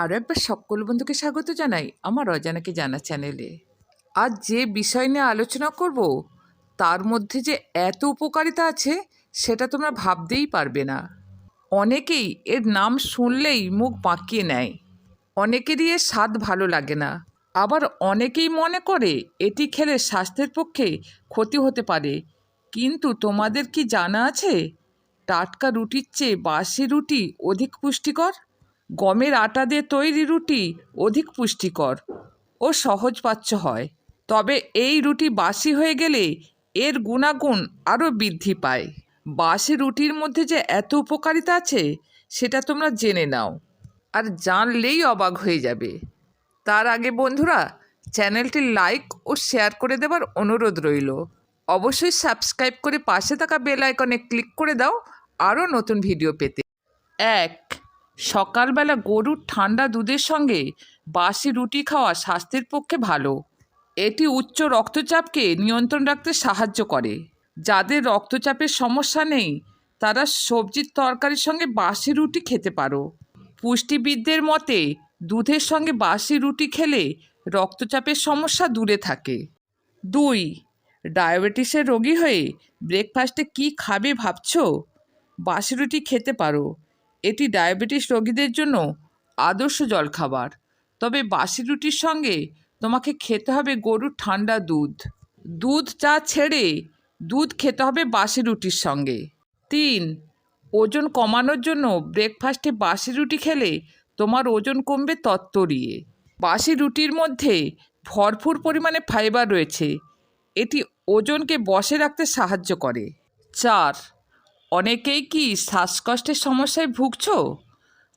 আরও একবার সকল বন্ধুকে স্বাগত জানাই আমার অজানাকে জানা চ্যানেলে। আজ যে বিষয় নিয়ে আলোচনা করব, তার মধ্যে যে এত উপকারিতা আছে, সেটা তোমরা ভাবতেই পারবে না। অনেকেই এর নাম শুনলেই মুখ বাঁকিয়ে নেয়। অনেকেরই এর স্বাদ ভালো লাগে না। আবার অনেকেই মনে করে এটি খেলে স্বাস্থ্যের পক্ষে ক্ষতি হতে পারে। কিন্তু তোমাদের কি জানা আছে? টাটকা রুটির চেয়ে বাসি রুটি অধিক পুষ্টিকর? গমের আটা দিয়ে তৈরি রুটি অধিক পুষ্টিকর ও সহজপাচ্য হয়। তবে এই রুটি বাসি হয়ে গেলে এর গুণাগুণ আরও বৃদ্ধি পায়। বাসি রুটির মধ্যে যে এত উপকারিতা আছে, সেটা তোমরা জেনে নাও আর জানলেই অবাক হয়ে যাবে। তার আগে বন্ধুরা, চ্যানেলটি লাইক ও শেয়ার করে দেবার অনুরোধ রইল। অবশ্যই সাবস্ক্রাইব করে পাশে থাকা বেল আইকনে ক্লিক করে দাও, আরও নতুন ভিডিও পেতে। এক সকালবেলা গরুর ঠান্ডা দুধের সঙ্গে বাসি রুটি খাওয়া স্বাস্থ্যের পক্ষে ভালো। এটি উচ্চ রক্তচাপকে নিয়ন্ত্রণ রাখতে সাহায্য করে। যাদের রক্তচাপের সমস্যা নেই, তারা সবজির তরকারির সঙ্গে বাসি রুটি খেতে পারো। পুষ্টিবিদদের মতে, দুধের সঙ্গে বাসি রুটি খেলে রক্তচাপের সমস্যা দূরে থাকে। দুই, ডায়াবেটিসের রোগী হয়ে ব্রেকফাস্টে কি খাবে ভাবছ? বাসি রুটি খেতে পারো। এটি ডায়াবেটিস রোগীদের জন্য আদর্শ জলখাবার। তবে বাসি রুটির সঙ্গে তোমাকে খেতে হবে গরুর ঠান্ডা দুধ। দুধ চা ছেড়ে দুধ খেতে হবে বাসি রুটির সঙ্গে। তিন, ওজন কমানোর জন্য ব্রেকফাস্টে বাসি রুটি খেলে তোমার ওজন কমবে তত্তরিয়ে। বাসি রুটির মধ্যে ভরপুর পরিমাণে ফাইবার রয়েছে। এটি ওজনকে বসে রাখতে সাহায্য করে। চার অনেকেই কি শ্বাসকষ্টের সমস্যায় ভুগছ?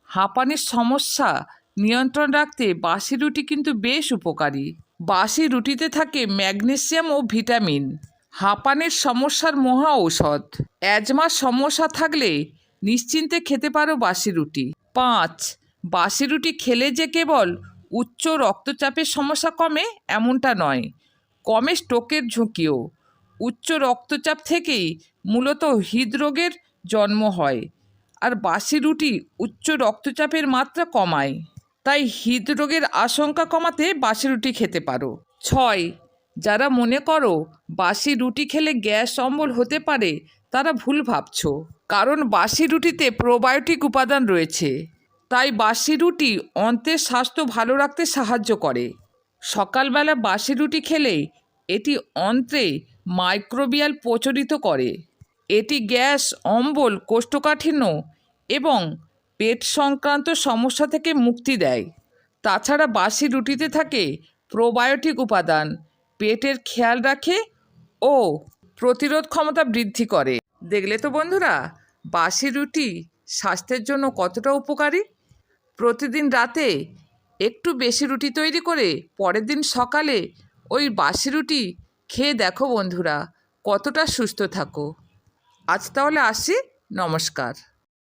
হাঁপানির সমস্যা, নিয়ন্ত্রণ রাখতে বাসি রুটি কিন্তু বেশ উপকারী। বাসি রুটিতে থাকে ম্যাগনেসিয়াম ও ভিটামিন। হাঁপানির সমস্যার মহা ঔষধ। অ্যাজমার সমস্যা থাকলে নিশ্চিন্তে খেতে পারো বাসি রুটি। পাঁচ, বাসি রুটি খেলে যে কেবল উচ্চ রক্তচাপের সমস্যা কমে, এমনটা নয়। কমে স্ট্রোকের ঝুঁকিও। উচ্চ রক্তচাপ থেকেই মূলত হৃদরোগের জন্ম হয় আর বাসি রুটি উচ্চ রক্তচাপের মাত্রা কমায়। তাই হৃদরোগের আশঙ্কা কমাতে বাসি রুটি খেতে পারো। ছয়, যারা মনে করো বাসি রুটি খেলে গ্যাস অম্বল হতে পারে, তারা ভুল ভাবছ। কারণ বাসি রুটিতে প্রোবায়োটিক উপাদান রয়েছে। তাই বাসি রুটি অন্তের স্বাস্থ্য ভালো রাখতে সাহায্য করে। সকালবেলা বাসি রুটি খেলে এটি অন্ত্রে মাইক্রোবিয়াল প্রচলিত করে। এটি গ্যাস, অম্বল, কোষ্ঠকাঠিন্য এবং পেট সংক্রান্ত সমস্যা থেকে মুক্তি দেয়। তাছাড়া বাসি রুটিতে থাকে প্রোবায়োটিক উপাদান। পেটের খেয়াল রাখে ও প্রতিরোধ ক্ষমতা বৃদ্ধি করে। দেখলে তো বন্ধুরা, বাসি রুটি স্বাস্থ্যের জন্য কতটা উপকারী? প্রতিদিন রাতে একটু বেশি রুটি তৈরি করে পরের দিন সকালে ওই বাসি রুটি খেয়ে দেখো বন্ধুরা কতটা সুস্থ থাকো। আজ তাহলে আসি নমস্কার।